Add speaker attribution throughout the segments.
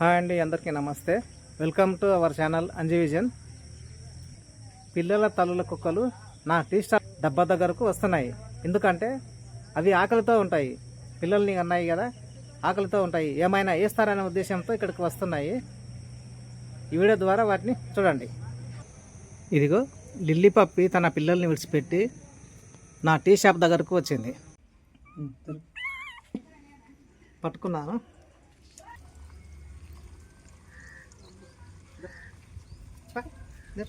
Speaker 1: Hi అండి అందరికీ నమస్తే. Welcome to our channel Anji Vision పిల్లల తల్లుల కుక్కలు నా టీ స్టాల్ డబ్బా దగ్గరకు వస్తున్నాయి. ఎందుకంటే అవి ఆకలితో ఉంటాయి. పిల్లల్ని అన్నాయి కదా ఆకలితో ఉంటాయి. ఏమైనా వేస్తారనే ఉద్దేశంతో ఇక్కడికి వస్తున్నాయి. ఈ వీడియో ద్వారా వాటిని చూడండి. ఇదిగో లిల్లీ పప్పి తన పిల్లల్ని విడిచిపెట్టి నా టీ షాప్ దగ్గరకు వచ్చింది. పట్టుకున్నాను. నీ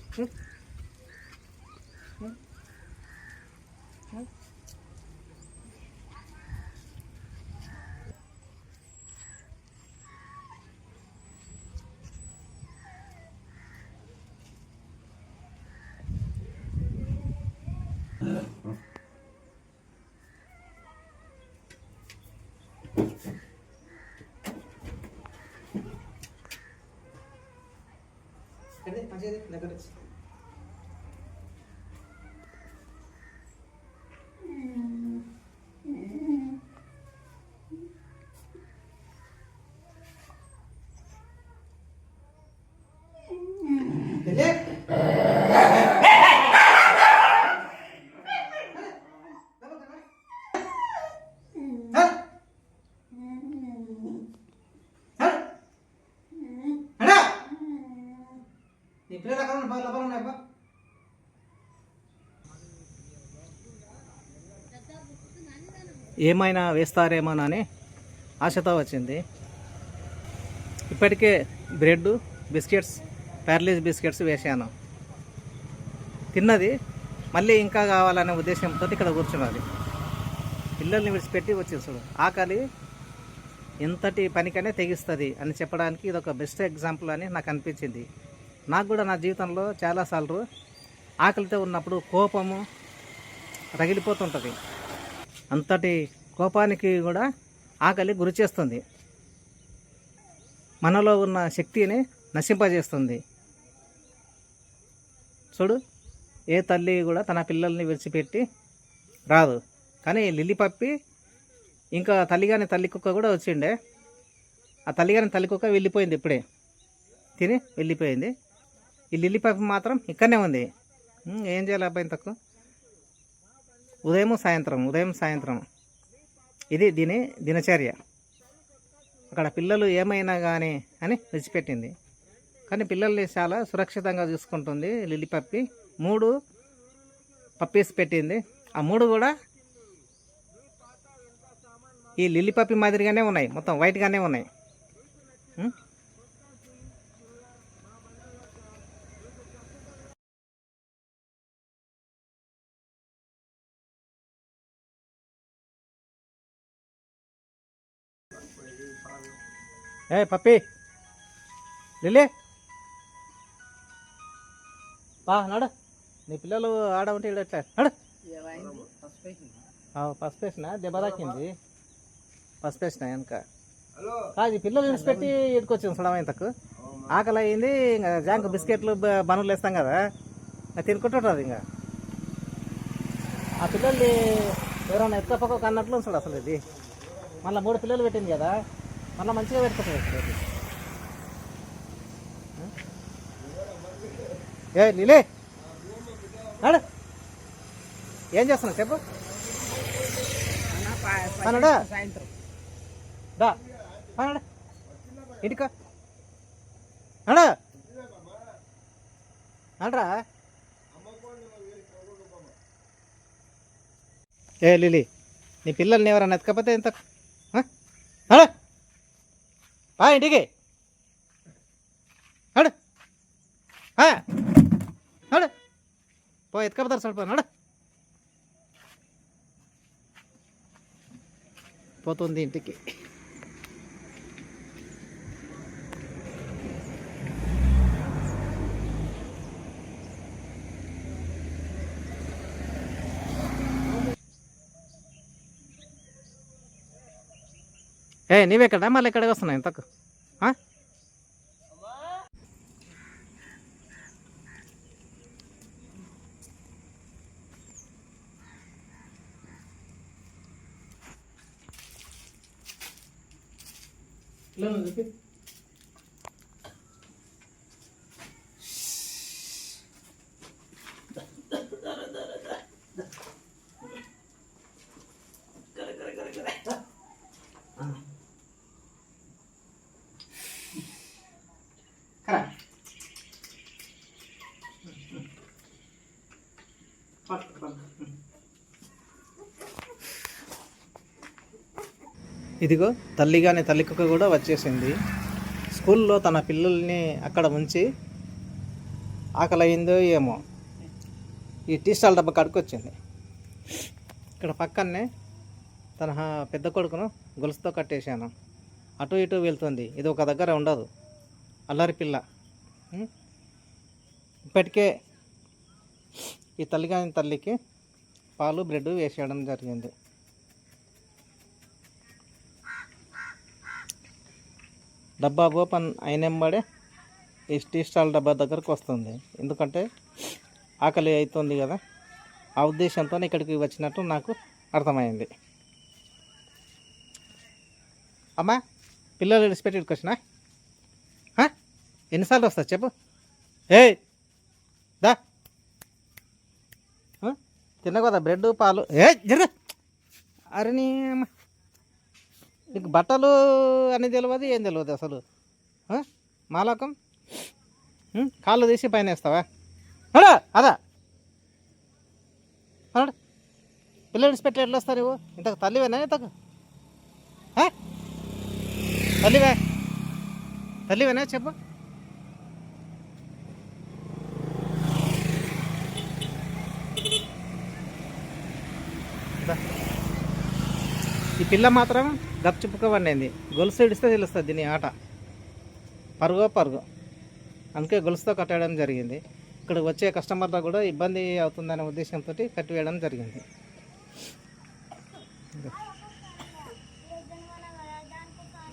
Speaker 1: పిల్లలు ఇప్పుడే ఉన్నాయి లోపల ఉన్నాయి అబ్బా ఏమైనా వేస్తారేమోనని ఆశతో వచ్చింది. ఇప్పటికే బ్రెడ్ బిస్కెట్స్ ప్యారలీజ్ బిస్కెట్స్ వేశాను. తిన్నది మళ్ళీ ఇంకా కావాలనే ఉద్దేశంతో ఇక్కడ కూర్చున్నది. పిల్లల్ని విడిచిపెట్టి వచ్చేసాడు ఆకలి ఎంతటి పనికనే తెగిస్తుంది అని చెప్పడానికి ఇది ఒక బెస్ట్ ఎగ్జాంపుల్ అని నాకు అనిపించింది. నాకు కూడా నా జీవితంలో చాలాసార్లు ఆకలితో ఉన్నప్పుడు కోపము రగిలిపోతుంటుంది. అంతటి కోపానికి కూడా ఆకలి గురి చేస్తుంది. మనలో ఉన్న శక్తిని నశింపజేస్తుంది. చూడు ఏ తల్లి కూడా తన పిల్లల్ని విడిచిపెట్టి రాదు. కానీ లిల్లీ పప్పి ఇంకా తల్లిగాని తల్లి కుక్క కూడా వచ్చిండే. ఆ తల్లిగాని తల్లి కుక్క వెళ్ళిపోయింది ఇప్పుడే. తిని వెళ్ళిపోయింది. ఈ లిల్లీ పప్పి మాత్రం ఇక్కడనే ఉంది. ఏం చేయాలి అబ్బాయి తక్కువ ఉదయం సాయంత్రం ఉదయం సాయంత్రం. ఇది దీని దినచర్య. అక్కడ పిల్లలు ఏమైనా కానీ అని విడిచిపెట్టింది. కానీ పిల్లల్ని చాలా సురక్షితంగా చూసుకుంటుంది లిల్లీ పప్పి. మూడు పప్పీస్ పెట్టింది. ఆ మూడు కూడా ఈ లిల్లీ పప్పి మాదిరిగానే ఉన్నాయి. మొత్తం వైట్గానే ఉన్నాయి. A puppy. లిల్లీ. పా నడు. నీ పిల్లలు ఆడ ఉంటే ఈడ ఎట్లా? నడు. పసుపు వేసిన? దెబ్బ తాకింది. పసుపు వేసిన వెనక? కాదు పిల్లలు విడిచిపెట్టి ఇటుకొచ్చింది సడమైన తక్కువ ఆకలి అయింది ఇంకా జాంక్ బిస్కెట్లు బనులు వేస్తాం కదా. అది తినుకుంటుంటుంది ఇంకా. ఆ పిల్లల్ని ఎవరైనా ఎత్తుకపోక అన్నట్లు చూడు అసలు ఇది. మళ్ళీ మూడు పిల్లలు పెట్టింది కదా. అలా మంచిగా పెట్టుకుంటుంది ఏ నీలే. నాడు ఏం చేస్తున్నావు? చెప్పు. అన్నాడా
Speaker 2: సాయంత్రం
Speaker 1: దా ఇంటికా? అడా నడరా ఏ లిలీ. నీ పిల్లల్ని ఎవరన్నా ఎత్తకపోతే ఎంత? అడా ఆ ఇంటికి. నడు. ఆ, నడు. పో ఎత్తుకపోతారు సరిపో నడు. పోతుంది ఇంటికి. ఏ నీవెక్కడ? మళ్ళీ ఎక్కడికి వస్తున్నావు? ఇంతకు. ఆ? పిల్లల్ని ఇదిగో తల్లిగానే తల్లి కుక్క కూడా వచ్చేసింది. స్కూల్లో తన పిల్లల్ని అక్కడ ఉంచి ఆకలి అయిందో ఏమో. ఈ టీ స్టాల్ డబ్బా కడుకొచ్చింది ఇక్కడ పక్కనే తన పెద్ద కొడుకును గొలుసుతో కట్టేశాను. అటు ఇటు వెళ్తుంది. ఇది ఒక దగ్గర ఉండదు. అల్లరి పిల్ల. ఇప్పటికే ఈ తల్లిగాని తల్లికి పాలు బ్రెడ్ వేసేయడం జరిగింది. డబ్బా ఓపెన్ అయినంబడే ఈ టీ స్టాల్ డబ్బా దగ్గరకు వస్తుంది. ఎందుకంటే ఆకలి అవుతుంది కదా. ఆ ఉద్దేశంతో ఇక్కడికి వచ్చినట్టు నాకు అర్థమైంది. అమ్మా పిల్లలు విడిచిపెట్టి ఇక్కడికి వచ్చినా? ఎన్నిసార్లు వస్తా చెప్పు. ఏ దా. తిన్న కదా బ్రెడ్ పాలు? ఏ జరు అరే నీ నీకు బట్టలు అని తెలియదు ఏం తెలియదు అసలు? మాలకం? కాళ్ళు తీసి పైన వేస్తావా? అడా అదా. అడా పిల్లలు పెట్టి ఎట్లా వస్తారు నువ్వు ఇంతకు తల్లివేనా ఇంతకు? తల్లివే? తల్లివేనా చెప్పు. ఈ పిల్ల మాత్రం గప్చుప్పుక వండింది గొలుసు ఇడిస్తే తెలుస్తుంది దీని ఆట. పరుగో పరుగు. అందుకే గొలుసుతో కట్టేయడం జరిగింది. ఇక్కడ వచ్చే కస్టమర్లో కూడా ఇబ్బంది అవుతుందనే ఉద్దేశంతో కట్టివేయడం జరిగింది.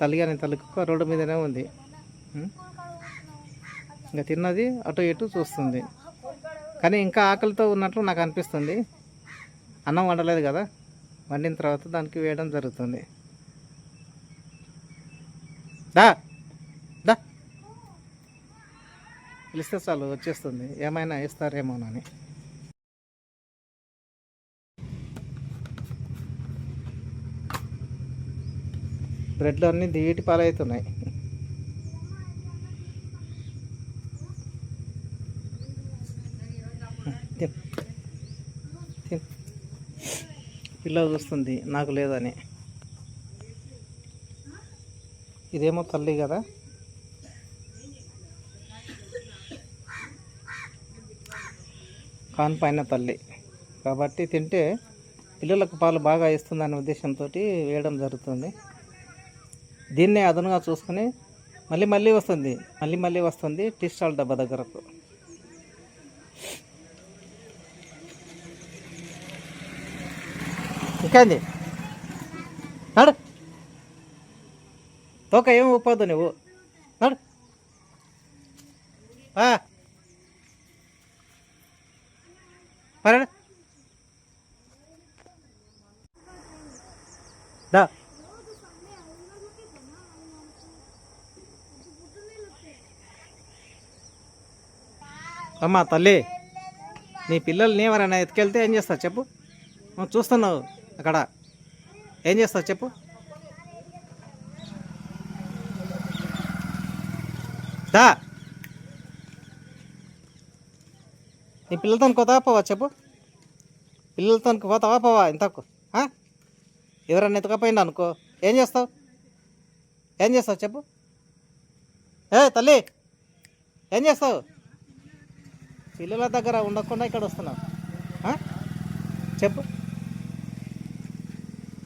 Speaker 1: తల్లిగాని తల్లి కుక్క రోడ్డు మీదనే ఉంది. ఇంకా తిన్నది అటు ఇటు చూస్తుంది. కానీ ఇంకా ఆకలితో ఉన్నట్లు నాకు అనిపిస్తుంది. అన్నం వండలేదు కదా. వండిన తర్వాత దానికి వేయడం జరుగుతుంది. దా. దా. పిలిస్తే చాలు వచ్చేస్తుంది. ఏమైనా ఇస్తారేమోనని. బ్రెడ్లు అన్నీ దిగిటి పాలవుతున్నాయి. పిల్ల చూస్తుంది. నాకు లేదని. ఇదేమో తల్లి కదా. కాన్ పైన తల్లి. కాబట్టి తింటే పిల్లలకు పాలు బాగా ఇస్తుందనే ఉద్దేశంతో వేయడం జరుగుతుంది. దీన్నే అదనుగా చూసుకుని మళ్ళీ మళ్ళీ వస్తుంది. మళ్ళీ మళ్ళీ వస్తుంది టీ స్టాల్ డబ్బా దగ్గరకు. ఇంకేంది నడు. తోక ఏం ఒప్పొద్దు నువ్వు. నడు. పరడు దా. అమ్మా తల్లి నీ పిల్లల్ని ఎవరైనా ఎత్తుకెళ్తే ఏం చేస్తావు చెప్పు? నువ్వు చూస్తున్నావు అక్కడ. ఏం చేస్తావు చెప్పు? దా. నీ పిల్లలతో పోతావా పోవా చెప్పు? పిల్లలతో పోతావా పోవా ఇంతకు ఎవరన్నా ఎతకపోయింది అనుకో. ఏం చేస్తావు? ఏం చేస్తావు చెప్పు? ఏ తల్లి ఏం చేస్తావు? పిల్లల దగ్గర ఉండకుండా ఇక్కడ వస్తున్నావు చెప్పు.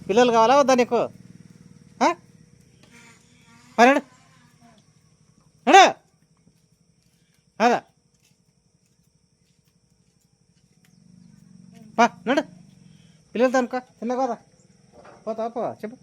Speaker 1: పిల్లలు కావాలా వద్దా నీకు ఆ? మరి నడు. నడు. అదా పా నడు. పిల్లలతో అనుకో తిన్నా కదా పోతా పో చెప్పు.